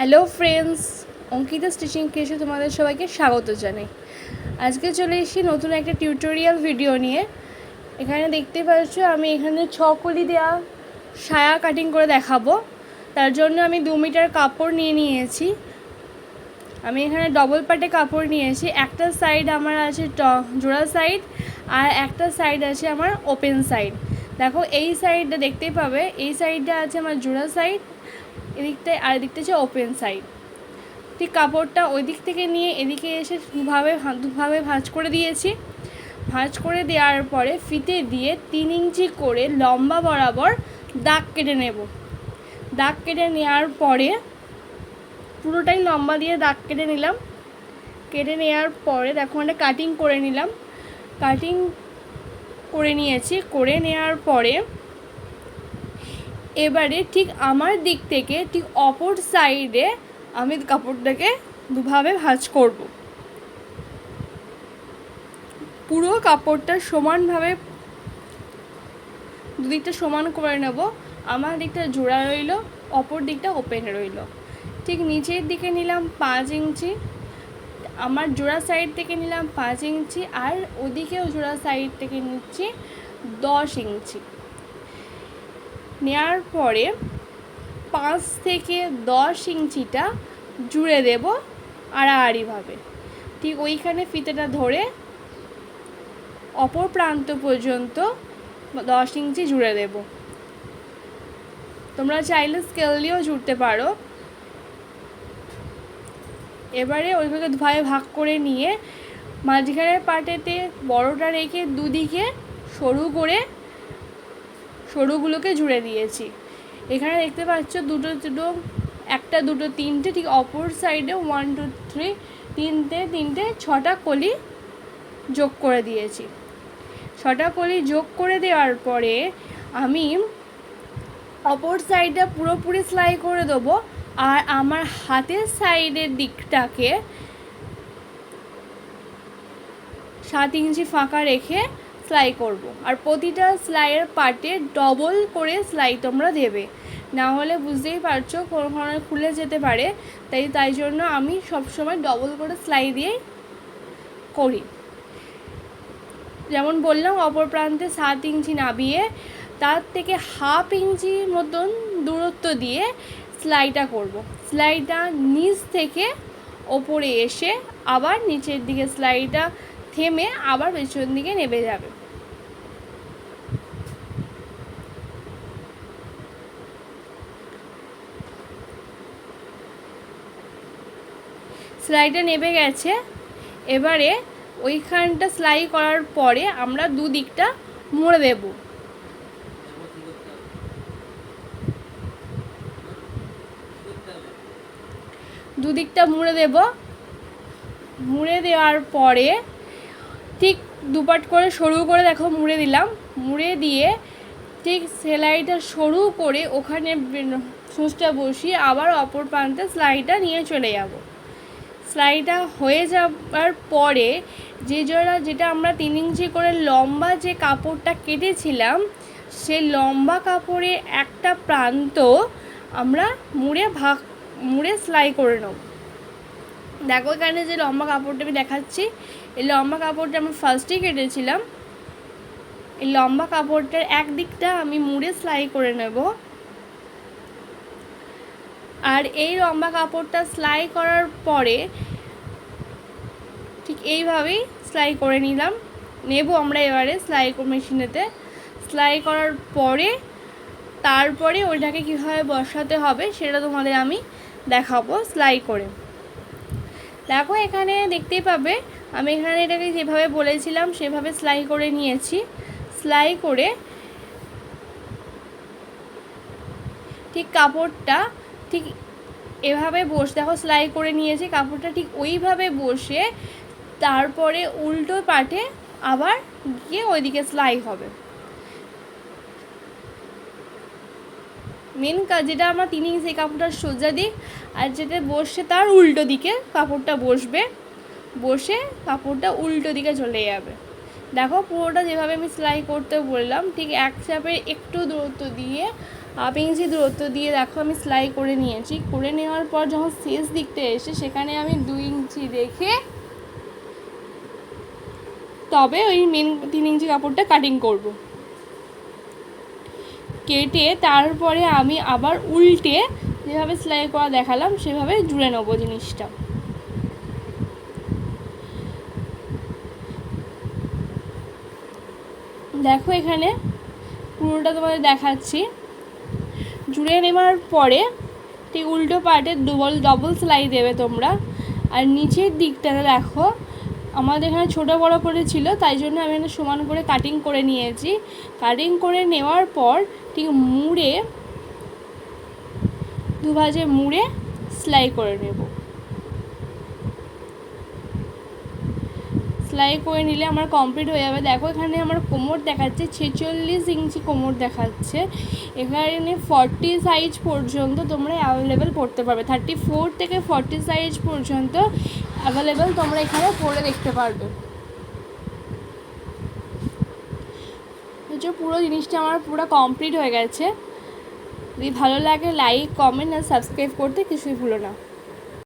Hello friends Ankita stitching কেসে তোমাদের সবাইকে স্বাগত জানাই। আজকে চলে এসেছি নতুন একটা টিউটোরিয়াল ভিডিও নিয়ে। এখানে দেখতে পাচ্ছ, আমি এখানে ছকলি দেওয়া সায়া কাটিং করে দেখাবো। তার জন্য আমি দু মিটার কাপড় নিয়ে নিয়েছি। আমি এখানে ডবল পাটে কাপড় নিয়েছি। একটা সাইড আমার আছে ট, জোড়া সাইড আর একটা সাইড আছে আমার ওপেন সাইড দেখো, এই সাইডটা দেখতেই পাবে। এই সাইডটা আছে আমার জোড়া সাইড এদিকটায় আর এদিকটা হচ্ছে ওপেন সাইড ঠিক কাপড়টা ওই দিক থেকে নিয়ে এদিকে এসে দুভাবে দুভাবে ভাঁজ করে দিয়েছি। ভাঁজ করে দেওয়ার পরে ফিতে দিয়ে তিন ইঞ্চি করে লম্বা বরাবর দাগ কেটে নেব। দাগ কেটে নেওয়ার পরে পুরোটাই লম্বা দিয়ে দাগ কেটে নিলাম। কেটে নেওয়ার পরে দেখো একটা কাটিং করে নিলাম। কাটিং করে নিয়েছি। করে নেওয়ার পরে এবারে ঠিক আমার দিক থেকে ঠিক অপর সাইডে আমি কাপড়টাকে দুভাবে ভাঁজ করব। পুরো কাপড়টা সমানভাবে দুদিকটা সমান করে নেব। আমার দিকটা জোড়া রইল, অপর দিকটা ওপেন রইল। ঠিক নিচের দিকে নিলাম পাঁচ ইঞ্চি, আমার জোড়া সাইড থেকে নিলাম পাঁচ ইঞ্চি আর ওদিকেও জোড়া সাইড থেকে নিচ্ছি দশ ইঞ্চি। নেওয়ার পরে পাঁচ থেকে দশ ইঞ্চিটা জুড়ে দেব আড়াআড়িভাবে। ঠিক ওইখানে ফিতেটা ধরে অপর প্রান্ত পর্যন্ত দশ ইঞ্চি জুড়ে দেব। তোমরা চাইলে স্কেল দিয়েও জুড়তে পারো। এবারে ওইভাবে দুভাবে ভাগ করে নিয়ে মাঝখানের পাটেতে বড়টা রেখে দুদিকে সরু করে সরুগুলোকে জুড়ে দিয়েছি। এখানে দেখতে পাচ্ছ দুটো দুটো, একটা, দুটো, তিনটে, ঠিক অপর সাইডে ওয়ান টু থ্রি তিনটে তিনটে, ছটা কলি যোগ করে দিয়েছি। ছটা কলি যোগ করে দেওয়ার পরে আমি অপর সাইডটা পুরোপুরি সেলাই করে দেবো আর আমার হাতের সাইডের দিকটাকে সাত ইঞ্চি ফাঁকা রেখে সেলাই করব। আর প্রতিটা সেলাইয়ের পার্টে ডবল করে সেলাই তোমরা দেবে না হলে বুঝতেই পারছ কোনো কারণে খুলে যেতে পারে তাই তাই জন্য আমি সবসময় ডবল করে সেলাই দিয়েই করি যেমন বললাম, অপর প্রান্তে সাত ইঞ্চি নাবিয়ে তার থেকে হাফ ইঞ্চি মতন দূরত্ব দিয়ে সেলাইটা করব। সেলাইটা নিচ থেকে ওপরে এসে আবার নিচের দিকে সেলাইটা থেমে আবার পেছন দিকে নেমে যাবে সেলাইটা নেবে গেছে। এবারে ওইখানটা সেলাই করার পরে আমরা দুদিকটা মুড়ে দেব। দুদিকটা মুড়ে দেব। মুড়ে দেওয়ার পরে ঠিক দুপাট করে সরু করে দেখো মুড়ে দিলাম। মুড়ে দিয়ে ঠিক সেলাইটা সরু করে ওখানে সুচটা বসিয়ে আবার অপর প্রান্তে সেলাইটা নিয়ে চলে যাব। সেলাইটা হয়ে যাওয়ার পরে যে জোড়া যেটা আমরা তিন ইঞ্চি করে লম্বা যে কাপড়টা কেটেছিলাম সেই লম্বা কাপড়ে একটা প্রান্ত আমরা মুড়ে ভাগ, মুড়ে সেলাই করে নেব। দেখো এখানে যে লম্বা কাপড়টা আমি দেখাচ্ছি, এই লম্বা কাপড়টা আমি ফার্স্টেই কেটেছিলাম। এই লম্বা কাপড়টার এক দিকটা আমি মুড়ে সেলাই করে নেব। আর এই লম্বা কাপড়টা সেলাই করার পরে ঠিক এইভাবেই সেলাই করে নিলাম। নেব আমরা এবারে সেলাই মেশিনেতে। সেলাই করার পরে তারপরে ওইটাকে কীভাবে বসাতে হবে সেটা তোমাদের আমি দেখাবো সেলাই করে। দেখো এখানে দেখতেই পাবে, আমি এখানে এটাকে যেভাবে বলেছিলাম সেভাবে সেলাই করে নিয়েছি। সেলাই করে ঠিক কাপড়টা ঠিক এভাবে বসে দেখো সেলাই করে নিয়েছি, কাপড়টা ঠিক ওইভাবে বসে তারপরে উল্টো পাটে আবার গিয়ে ওইদিকে সেলাই হবে। মেন কাজ যেটা আমার তিন ইঞ্চি কাপড়টার সোজা দিক আর যেটা বসে তার উল্টো দিকে কাপড়টা বসবে, বসে কাপড়টা উল্টো দিকে চলে যাবে। দেখো, পুরোটা যেভাবে আমি সেলাই করতে বললাম, ঠিক এক চাপে একটু দূরত্ব দিয়ে ইঞ্চি দূরত্ব দিয়ে দেখো আমি সেলাই করে নিয়েছি। করে নেওয়ার পর যখন শেষ দিকটা এসে সেখানে আমি দুই ইঞ্চি রেখে তবে ওই মেন তিন ইঞ্চি কাপড়টা কাটিং করব। কেটে তারপরে আমি আবার উল্টে যেভাবে সেলাই করা দেখালাম, সেভাবে জুড়ে নেব জিনিসটা। দেখো এখানে পুরোটা তোমাদের দেখাচ্ছি। জুড়ে নেওয়ার পরে ঠিক উল্টো পার্টে ডবল ডবল সেলাই দেবে তোমরা। আর নিচের দিকটাতে দেখো, আমাদের এখানে ছোটো বড়ো করে ছিল তাই জন্য আমি এখানে সমান করে কাটিং করে নিয়েছি। কাটিং করে নেওয়ার পর ঠিক মুড়ে দুভাজে মুড়ে সেলাই করে নেব। সেলাই করে নিলে আমার কমপ্লিট হয়ে যাবে। দেখো, এখানে আমার কোমর দেখাচ্ছে, ছেচল্লিশ ইঞ্চি কোমর দেখাচ্ছে। এখানে ফর্টি সাইজ পর্যন্ত তোমরা অ্যাভেলেবেল পড়তে পারবে। থার্টি ফোর থেকে ফর্টি সাইজ পর্যন্ত অ্যাভেলেবেল তোমরা এখানে পরে দেখতে পারবে। হচ্ছে পুরো জিনিসটা আমার পুরো কমপ্লিট হয়ে গেছে। যদি ভালো লাগে লাইক কমেন্ট আর সাবস্ক্রাইব করতে কিছুই ভুলো না।